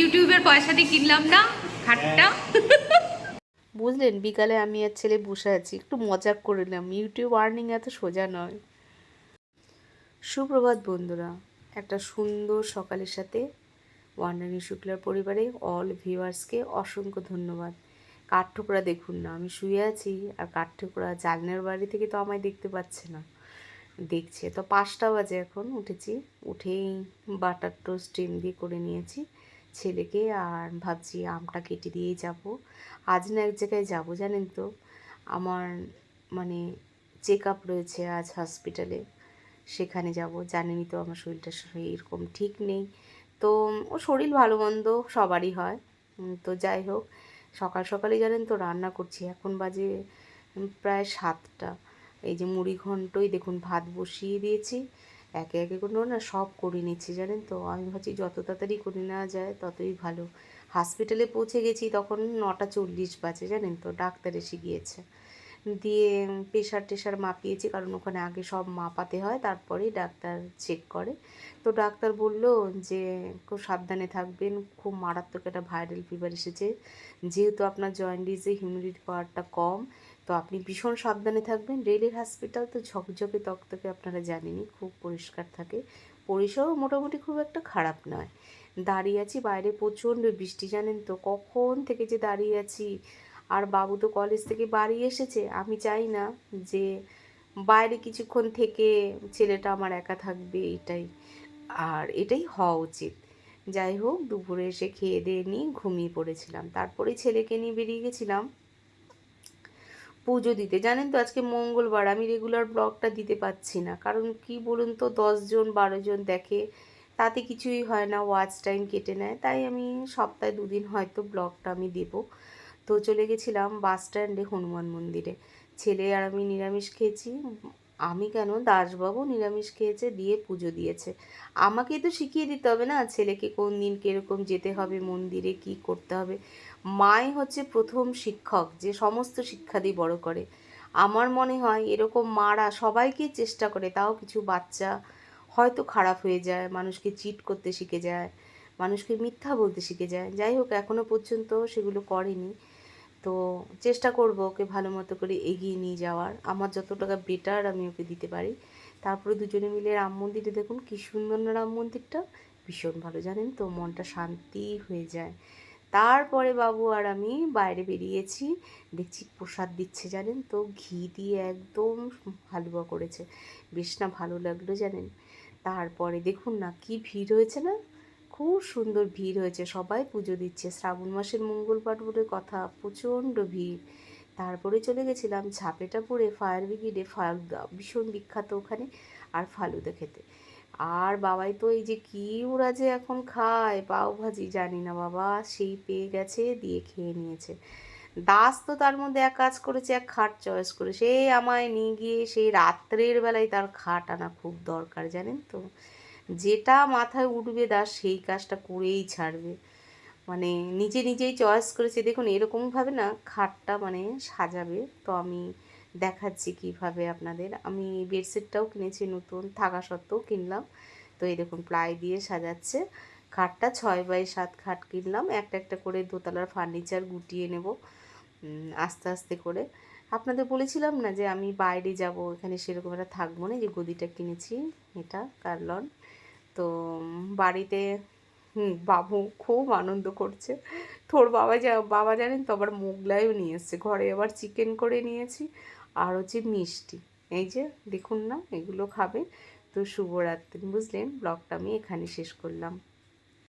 ইউটিউবের পয়সা দিয়ে কিনলাম না? খাটটা? বুঝলেন, বিকালে আমি আর ছেলে বসে আছি, একটু মজা করে নিলাম। ইউটিউব আর্নিং এত সোজা নয়। সুপ্রভাত বন্ধুরা, একটা সুন্দর সকালের সাথে ওয়ান্ডানি শুক্লার পরিবারে অল ভিউয়ার্সকে অসংখ্য ধন্যবাদ। কাঠঠোকরা দেখুন না, আমি শুয়ে আছি আর কাঠঠোকরা জানলার বাড়ি থেকে তো আমায় দেখতে পাচ্ছে না। দেখছে, তো পাঁচটা বাজে এখন, উঠেছি, উঠেই বাটার টোস্ট ডিম দিয়ে করে নিয়েছি। ছেলেকে আর ভাবছি আমটা কেটে দিয়েই যাব। আজ না এক জায়গায় যাব, জানেন তো? আমার মানে চেক আপ রয়েছে আজ হসপিটালে সেখানে যাব, জানেনই তো আমার শরীরটা এরকম ঠিক নেই। তো ও শরীর ভালো মন্দ সবারই হয়। তো যাই হোক, সকাল সকালে জানেন তো রান্না করছি। এখন বাজে প্রায় সাতটা। এই যে মুড়ি ঘন্টই দেখুন ভাত বসিয়ে দিয়েছি। একে একে করে না সব করে নিচ্ছি, জানেন তো? আমি ভাবছি যত তাড়াতাড়ি করে নেওয়া যায় ততই ভালো। হসপিটালে পৌঁছে গেছি তখন নটা চল্লিশ বাজে, জানেন তো? ডাক্তার এসে গিয়েছে। দিয়ে প্রেশার টেশার মাপিয়েছি, কারণ ওখানে আগে সব মাপাতে হয়, তারপরেই ডাক্তার চেক করে। তো ডাক্তার বলল যে, খুব সাবধানে থাকবেন, খুব মারাত্মক একটা ভাইরাল ফিভার এসেছে। যেহেতু আপনার জয়েন্টিসে হিউমিডিটি পাওয়ারটা কম, তো আপনি ভীষণ সাবধানে থাকবেন। রেলের হসপিটাল তো ঝকঝকে তকতকে আপনারা জানেনই, খুব পরিষ্কার থাকে। পরিষেবাও মোটামুটি খুব একটা খারাপ নয়। দাঁড়িয়ে আছি, বাইরে প্রচণ্ড বৃষ্টি, জানেন তো? কখন থেকে যে দাঁড়িয়ে আছি আর বাবু তো কলেজ থেকে বাড়ি এসেছে। আমি চাই না যে বাইরে কিছুক্ষণ থেকে ছেলেটা আমার একা থাকবে এটাই। আর এটাই হওয়া উচিত। যাই হোক, দুপুরে এসে খেয়ে দিয়ে নিয়ে ঘুমিয়ে পড়েছিলাম। তারপরে ছেলেকে নিয়ে বেরিয়ে গেছিলাম। পুজো দিতে। জানেন তো, আজকে মঙ্গলবার। আমি রেগুলার ব্লগটা দিতে পারছি না। কারণ কি বলুন তো দশজন বারো জন দেখে তাতে কিছুই হয় না। ওয়াচ টাইম কেটে নেয়। তাই আমি সপ্তাহে দুদিন হয়তো ব্লগটা আমি দেব। তো চলে গেছিলাম বাস স্ট্যান্ডে হনুমান মন্দিরে। ছেলে আর আমি নিরামিষ খেয়েছি। আমি কেন? দাসবাবু নিরামিষ খেয়েছে, দিয়ে পুজো দিয়েছে। আমাকেই তো শিখিয়ে দিতে হবে না, ছেলেকে কোন দিন কীরকম যেতে হবে, মন্দিরে কি করতে হবে। মাই হচ্ছে প্রথম শিক্ষক, যে সমস্ত শিক্ষা দিয়ে বড় করে। আমার মনে হয় এরকম মারা সবাইকে চেষ্টা করে, তাও কিছু বাচ্চা হয়তো খারাপ হয়ে যায়, মানুষকে চিট করতে শিখে যায়, মানুষকে মিথ্যা বলতে শিখে যায়। যাই হোক এখনও পর্যন্ত সেগুলো করেনি। তো চেষ্টা করব ওকে ভালো মতো করে এগিয়ে নিয়ে যাওয়ার। আমার যত টাকা বেটার আমি ওকে দিতে পারি। তারপরে দুজনে মিলে রাম মন্দিরে দেখুন কী সুন্দর না রাম মন্দিরটা। ভীষণ ভালো, জানেন তো? মনটা শান্তি হয়ে যায়। তারপরে বাবু আর আমি বাইরে বেরিয়েছি। দেখছি প্রসাদ দিচ্ছে, জানেন তো? ঘি দিয়ে একদম হালুয়া করেছে। বেশ না ভালো লাগল, জানেন? তারপরে দেখুন না কি ভিড় হয়েছে না? খুব সুন্দর ভিড় হয়েছে। সবাই পুজো দিচ্ছে। শ্রাবণ মাসের মঙ্গলবার বলে কথা, প্রচণ্ড ভিড়। তারপরে চলে গেছিলাম ঝাপেটা পরে ফায়ার ব্রিগেডে। ফালুদা ভীষণ বিখ্যাত ওখানে আর ফালুদা খেতে। আর বাবাই তো এই যে কি ওরা যে এখন খায়, পাও ভাজি, জানি না বাবা, সেই পেয়ে গেছে, দিয়ে খেয়ে নিয়েছে। দাস তো তার মধ্যে এক কাজ করেছে, এক খাট চয়েস করে। সে আমায় নিয়ে গিয়ে সেই রাত্রের বেলায় তার খাট আনা খুব দরকার, জানেন তো? যেটা মাথায় উঠবে দাস সেই কাজটা করেই ছাড়বে। মানে নিজে নিজেই চয়েস করেছে। দেখুন, এরকমভাবে না খাটটা মানে সাজাবে। তো আমি দেখাচ্ছি কীভাবে আপনাদের। আমি বেডশিটটাও কিনেছি নতুন, থাকা সত্ত্বেও কিনলাম। তো দেখুন, প্লাই দিয়ে সাজাচ্ছে। খাটটা ছয় বাই সাত খাট কিনলাম। একটা একটা করে দোতলার ফার্নিচার গুটিয়ে নেব আস্তে আস্তে করে। আপনাদের বলেছিলাম না যে আমি বাইরে যাব, এখানে সেরকম একটা থাকব না। যে গদিটা কিনেছি, এটা কার্লন। তো বাড়িতে বাবু খুব আনন্দ করছে। তোর বাবা যা, বাবা জানেন তো আবার মোগলাইও নিয়ে এসছে। ঘরে আবার চিকেন করে নিয়েছি আর হচ্ছে মিষ্টি। এই যে, দেখুন না, এগুলো খাবে। তো শুভরাত্রি, বুঝলেন? ব্লগটা আমি এখানে শেষ করলাম।